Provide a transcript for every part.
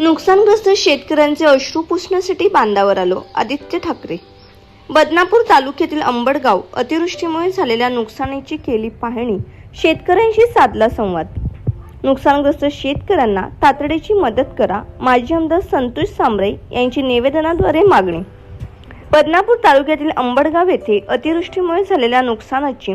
नुकसानग्रस्त शेतकऱ्यांचे अश्रू पुसण्यासाठी बांधावर आलो आदित्य ठाकरे. बदनापूर तालुक्यातील अंबडगाव अतिवृष्टीमुळे झालेल्या नुकसानीची केली पाहणी शेतकऱ्यांशी साधला संवाद. नुकसानग्रस्त शेतकऱ्यांना तातडीची मदत करा माजी आमदार संतोष सांबरे यांची निवेदनाद्वारे मागणी. बदनापूर तालुक्यातील अंबडगाव येथे अतिवृष्टीमुळे झालेल्या नुकसानाची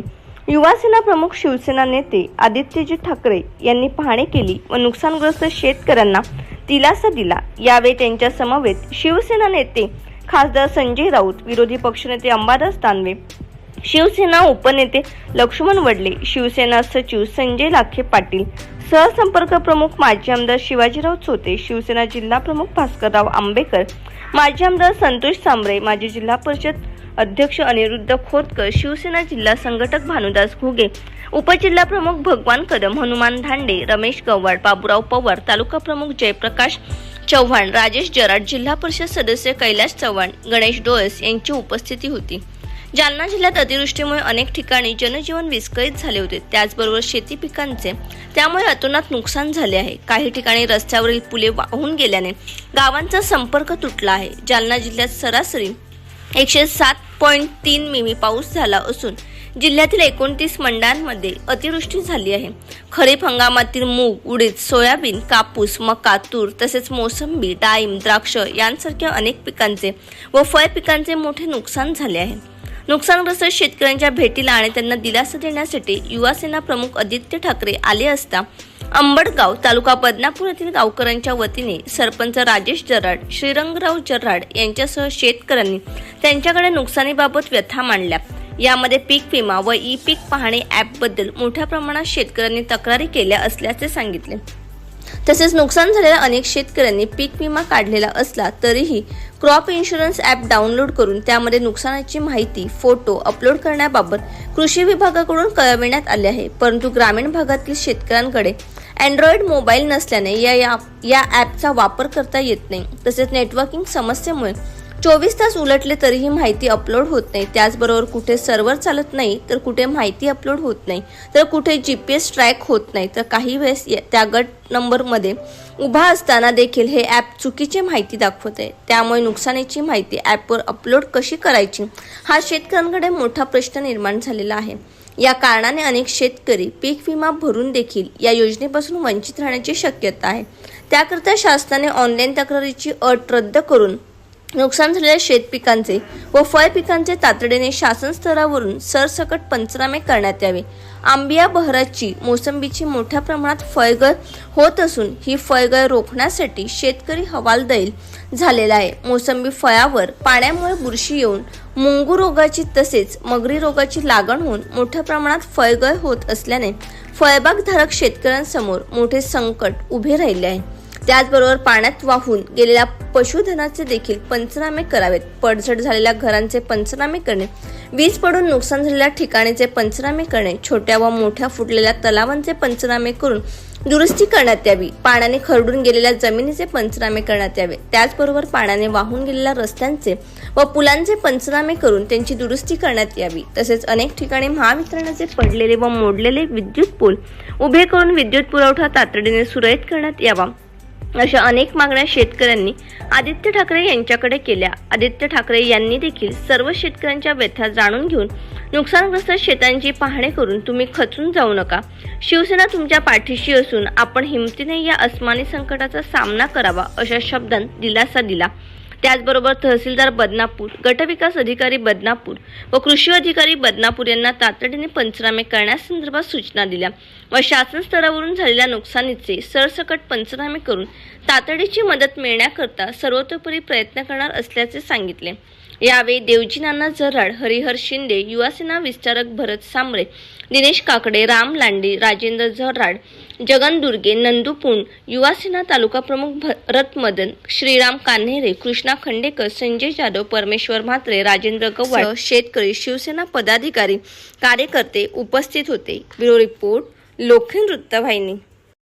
युवासेना प्रमुख शिवसेना नेते आदित्यजी ठाकरे यांनी पाहणी केली व नुकसानग्रस्त शेतकऱ्यांना दिलासा दिला. यावेळी त्यांच्या समवेत शिवसेना नेते खासदार संजय राऊत विरोधी पक्षनेते अंबादास दानवे शिवसेना उपनेते लक्ष्मण वडले शिवसेना सचिव संजय लाखे पाटील सहसंपर्क प्रमुख माजी आमदार शिवाजीराव चोते शिवसेना जिल्हा प्रमुख भास्करराव आंबेकर माजी आमदार संतोष सांबरे माजी जिल्हा परिषद अध्यक्ष अनिरुद्ध खोतकर शिवसेना जिल्हा संघटक भानुदास घुगे उपजिल्हा प्रमुख भगवान कदम हनुमान धांडे रमेश गव्हाड बाबुराव पवार तालुका प्रमुख जयप्रकाश चव्हाण राजेश जराड जिल्हा परिषद सदस्य कैलाश चव्हाण गणेश डोळस यांची उपस्थिती होती. जालना जिल्ह्यात अतिवृष्टीमुळे अनेक ठिकाणी जनजीवन विस्कळीत झाले होते. त्याचबरोबर शेती पिकांचे त्यामुळे अतोनात नुकसान झाले आहे. काही ठिकाणी रस्त्यावरील पुले वाहून गेल्याने गावांचा संपर्क तुटला आहे. जालना जिल्ह्यात सरासरी एकशे सात पॉईंट तीन मिमी पाऊस झाला असून जिल्ह्यातील एकोणतीस मंडळांमध्ये अतिवृष्टी झाली आहे. खरीप हंगामातील मूग उडीद सोयाबीन कापूस मका तूर तसेच मोसंबी डाळिंब द्राक्ष यांसारख्या अनेक पिकांचे व फळ पिकांचे मोठे नुकसान झाले आहे. नुकसानग्रस्त शेतकऱ्यांच्या भेटीला आणि त्यांना दिलासा देण्यासाठी युवासेना प्रमुख आदित्य ठाकरे आले असता अंबडगाव तालुका बदनापूर येथील गावकऱ्यांच्या वतीने सरपंच राजेश जराड श्रीरंगराव जराड यांच्यासह शेतकऱ्यांनी त्यांच्याकडे नुकसानीबाबत व्यथा मांडल्या. यामध्ये पीक विमा व ई पीक पाहणी ॲपबद्दल मोठ्या प्रमाणात शेतकऱ्यांनी तक्रारी केल्या असल्याचे सांगितले. तसेच नुकसान झालेल्या अनेक शेतकऱ्यांनी पीक विमा काढलेला असला तरीही क्रॉप इन्शुरन्स ॲप डाउनलोड करून त्यामध्ये नुकसानाची माहिती फोटो अपलोड करण्याबाबत कृषी विभागाकडून कळविण्यात आले आहे. परंतु ग्रामीण भागातील शेतकऱ्यांकडे अँड्रॉइड मोबाईल नसल्याने या या या ॲपचा वापर करता येत नाही. तसेच नेटवर्किंग समस्येमुळे चोवीस तास उलटले तरीही माहिती अपलोड होत नाही. त्याचबरोबर कुठे सर्व्हर चालत नाही तर कुठे माहिती अपलोड होत नाही. तर कुठे जी पी एस ट्रॅक होत नाही. तर काही वेळेस त्या गट नंबरमध्ये उभा असताना देखील हे ॲप चुकीची माहिती दाखवत आहे. त्यामुळे नुकसानीची माहिती ॲपवर अपलोड कशी करायची? हा शेतकऱ्यांकडे मोठा प्रश्न निर्माण झालेला आहे. या कारणाने अनेक शेतकरी पीक विमा भरून देखील या योजनेपासून वंचित राहण्याची शक्यता आहे. त्याकरता शासनाने ऑनलाईन तक्रारीची अट रद्द करून नुकसान झालेल्या शेतपिकांचे व फळ पिकांचे तातडीने शासन स्तरावरून सरसकट पंचनामे करण्यात यावे. आंबिया बहराची मोसंबीची मोठ्या प्रमाणात फळगळ होत असून ही फळगळ रोखण्यासाठी शेतकरी हवालदैल झालेला आहे. मोसंबी फळावर पाण्यामुळे बुरशी येऊन मुंगू रोगाची तसेच मगरी रोगाची लागण होऊन मोठ्या प्रमाणात फळगळ होत असल्याने फळबागधारक शेतकऱ्यांसमोर मोठे संकट उभे राहिले आहे. त्याचबरोबर पाण्यात वाहून गेलेल्या पशुधनाचे देखील पंचनामे करावेत. पडझड झालेल्या घरांचे पंचनामे करणे वीज पडून नुकसान झालेल्या ठिकाणीचे पंचनामे करणे छोट्या व मोठ्या फुटलेल्या तलावांचे पंचनामे करून दुरुस्ती करण्यात यावी. पाण्याने खरडून गेलेल्या जमिनीचे पंचनामे करण्यात यावे. त्याचबरोबर पाण्याने वाहून गेलेल्या रस्त्यांचे व पुलांचे पंचनामे करून त्यांची दुरुस्ती करण्यात यावी. तसेच अनेक ठिकाणी महावितरणाचे पडलेले व मोडलेले विद्युत पूल उभे करून विद्युत पुरवठा तातडीने सुरळीत करण्यात यावा. अशा अनेक मागण्या शेतकऱ्यांनी आदित्य ठाकरे यांच्याकडे केल्या. आदित्य ठाकरे यांनी देखील सर्व शेतकऱ्यांच्या व्यथा जाणून घेऊन नुकसानग्रस्त शेतांची पाहणी करून तुम्ही खचून जाऊ नका. शिवसेना तुमच्या पाठीशी असून आपण हिमतीने या अस्मानी संकटाचा सामना करावा अशा शब्दांत दिलासा दिला. त्याचबरोबर तहसीलदार बदनापूर गटविकास अधिकारी बदनापूर व कृषी अधिकारी बदनापूर यांना तातडीने पंचनामे करण्यासंदर्भात सूचना दिल्या. व शासन स्तरावरून झालेल्या नुकसानीचे सरसकट पंचनामे करून तातडीची मदत मिळण्याकरता सर्वतोपरी प्रयत्न करणार असल्याचे सांगितले. यावेळी देवजी नाना जराड हरिहर शिंदे युवासेना विस्तारक भरत सांबरे दिनेश काकडे राम लांडे राजेंद्र जराड जगन दुर्गे नंदू युवासेना तालुका प्रमुख भरत मदन श्रीराम कान्हेरे कृष्णा खंडेकर संजय जाधव परमेश्वर म्हात्रे राजेंद्र गवळ शेतकरी शिवसेना पदाधिकारी कार्यकर्ते उपस्थित होते. ब्युरो रिपोर्ट लोखंड वृत्तवाहिनी